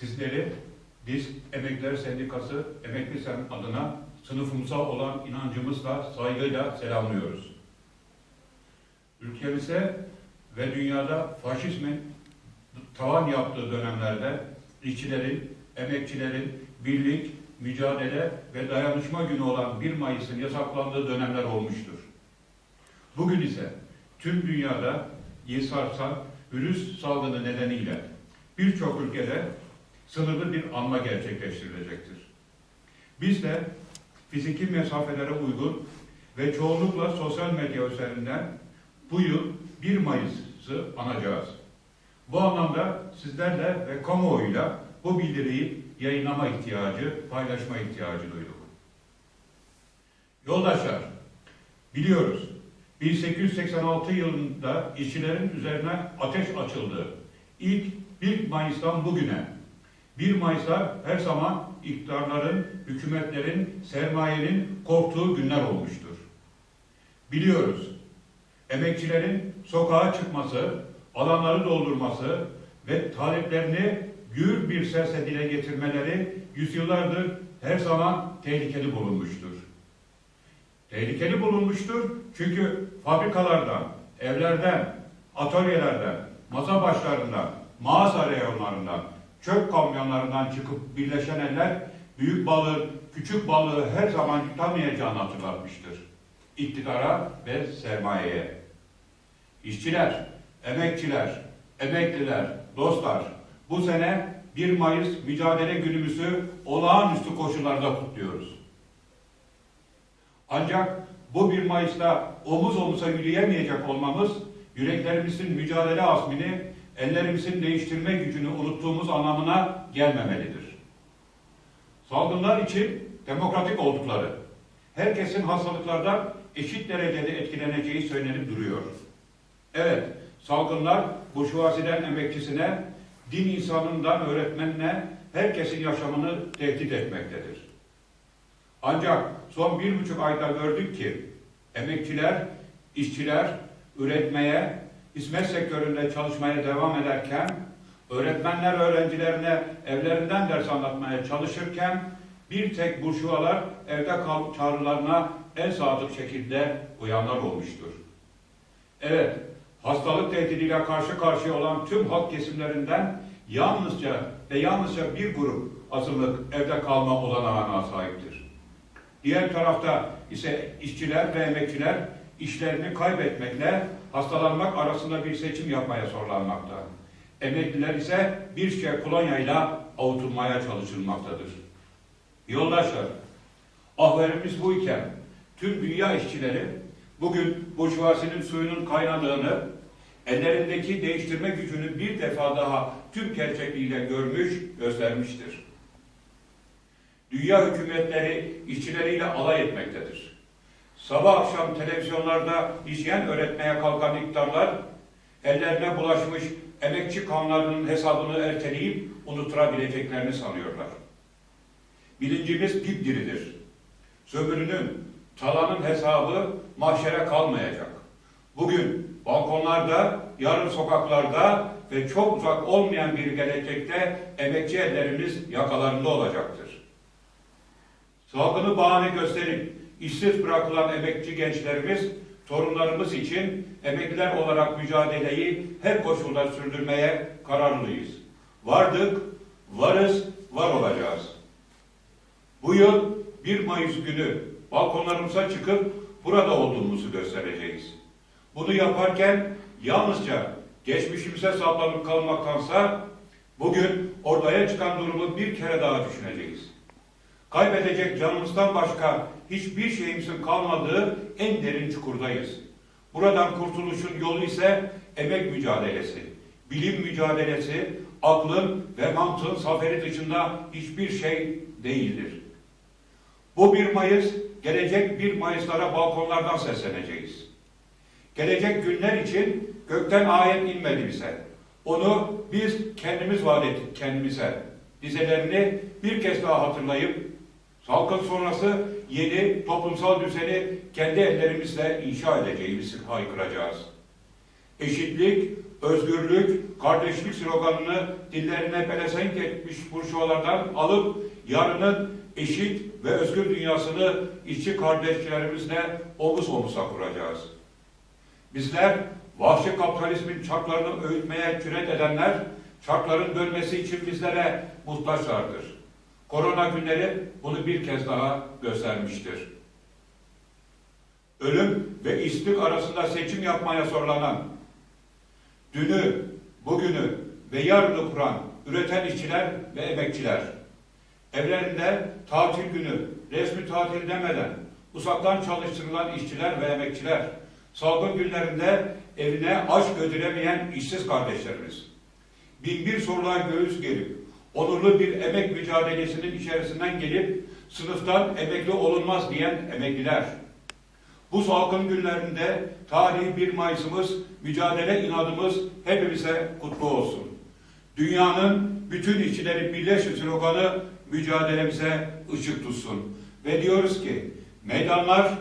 Sizleri biz Emekliler Sendikası Emekli Sen adına sınıfımıza olan inancımızla, saygıyla selamlıyoruz. Ülkemize ve dünyada faşizmin tavan yaptığı dönemlerde işçilerin, emekçilerin birlik, mücadele ve dayanışma günü olan 1 Mayıs'ın yasaklandığı dönemler olmuştur. Bugün ise tüm dünyada sarsan virüs salgını nedeniyle birçok ülkede sınırlı bir anma gerçekleştirilecektir. Biz de fiziki mesafelere uygun ve çoğunlukla sosyal medya üzerinden bu yıl 1 Mayıs'ı anacağız. Bu anlamda sizlerle ve kamuoyuyla bu bildiriyi yayınlama ihtiyacı, paylaşma ihtiyacı duyduk. Yoldaşlar, biliyoruz 1886 yılında işçilerin üzerine ateş açıldı. İlk 1 Mayıs'tan bugüne 1 Mayıs'ta her zaman iktidarların, hükümetlerin, sermayenin korktuğu günler olmuştur. Biliyoruz, emekçilerin sokağa çıkması, alanları doldurması ve taleplerini gür bir sesle dile getirmeleri yüzyıllardır her zaman tehlikeli bulunmuştur. Tehlikeli bulunmuştur çünkü fabrikalardan, evlerden, atölyelerden, masa başlarından, mağaza reyonlarından, çöp kamyonlarından çıkıp birleşen eller büyük balığı, küçük balığı her zaman tutamayacağını hatırlatmıştır. İktidara ve sermayeye. İşçiler, emekçiler, emekliler, dostlar, bu sene 1 Mayıs mücadele günümüzü olağanüstü koşullarda kutluyoruz. Ancak bu 1 Mayıs'ta omuz omuza yürüyemeyecek olmamız, yüreklerimizin mücadele azmini, ellerimizin değiştirme gücünü unuttuğumuz anlamına gelmemelidir. Salgınlar için demokratik oldukları, herkesin hastalıklardan eşit derecede etkileneceği söylenip duruyor. Evet, salgınlar burjuvaziden emekçisine, din insanından öğretmenine herkesin yaşamını tehdit etmektedir. Ancak son bir buçuk ayda gördük ki emekçiler, işçiler üretmeye, hizmet sektöründe çalışmaya devam ederken, öğretmenler öğrencilerine evlerinden ders anlatmaya çalışırken bir tek burjuvalar evde kal çağrılarına en sadık şekilde uyanlar olmuştur. Evet, hastalık tehdidiyle karşı karşıya olan tüm halk kesimlerinden yalnızca ve yalnızca bir grup azınlık evde kalma olanağına sahiptir. Diğer tarafta ise işçiler ve emekçiler işlerini kaybetmekle hastalanmak arasında bir seçim yapmaya zorlanmakta. Emekliler ise bir şişe kolonyayla avutulmaya çalışılmaktadır. Yoldaşlar, ahverimiz bu iken tüm dünya işçileri bugün burjuvazinin suyunun kaynadığını, ellerindeki değiştirme gücünü bir defa daha tüm gerçekliğiyle görmüş, göstermiştir. Dünya hükümetleri işçileriyle alay etmektedir. Sabah akşam televizyonlarda hijyen öğretmeye kalkan iktidarlar, ellerine bulaşmış emekçi kanlarının hesabını erteleyip unuturabileceklerini sanıyorlar. Bilincimiz dipdiridir. Sömürünün, talanın hesabı mahşere kalmayacak. Bugün balkonlarda, yarın sokaklarda ve çok uzak olmayan bir gelecekte emekçi ellerimiz yakalarında olacaktır. Salgını bahane gösterip işsiz bırakılan emekçi gençlerimiz, torunlarımız için emekliler olarak mücadeleyi her koşulda sürdürmeye kararlıyız. Vardık, varız, var olacağız. Bu yıl 1 Mayıs günü balkonlarımıza çıkıp burada olduğumuzu göstereceğiz. Bunu yaparken yalnızca geçmişimize saplanıp kalmaktansa bugün ortaya çıkan durumu bir kere daha düşüneceğiz. Kaybedecek canımızdan başka hiçbir şeyimizin kalmadığı en derin çukurdayız. Buradan kurtuluşun yolu ise emek mücadelesi, bilim mücadelesi, aklın ve mantığın zaferi dışında hiçbir şey değildir. Bu 1 Mayıs, gelecek 1 Mayıs'lara balkonlardan sesleneceğiz. Gelecek günler için gökten ayet inmedi bize. Onu biz kendimiz vaat ettik kendimize. Dizelerini bir kez daha hatırlayıp salgın sonrası yeni toplumsal düzeni kendi ellerimizle inşa edeceğimizi haykıracağız. Eşitlik, özgürlük, kardeşlik sloganını dillerine pelesenk etmiş burjuvalardan alıp yarının eşit ve özgür dünyasını işçi kardeşlerimizle omuz omuza kuracağız. Bizler vahşi kapitalizmin çarklarını öğütmeye cüret edenler, çarkların dönmesi için bizlere muhtaçlardır. Korona günleri bunu bir kez daha göstermiştir. Ölüm ve işsizlik arasında seçim yapmaya zorlanan, dünü, bugünü ve yarını kuran üreten işçiler ve emekçiler, evlerinde tatil günü, resmi tatil demeden uzaktan çalıştırılan işçiler ve emekçiler, salgın günlerinde evine aç götüremeyen işsiz kardeşlerimiz, binbir sorular göğüs gerip, onurlu bir emek mücadelesinin içerisinden gelip sınıftan emekli olunmaz diyen emekliler, bu salgın günlerinde tarihi 1 Mayıs'ımız, mücadele inadımız hepimize kutlu olsun. Dünyanın bütün işçileri birleşin sloganı mücadelemize ışık tutsun. Ve diyoruz ki meydanlar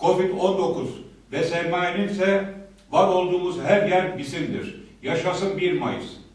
Covid-19 ve sermayenin ise var olduğumuz her yer bizimdir. Yaşasın 1 Mayıs.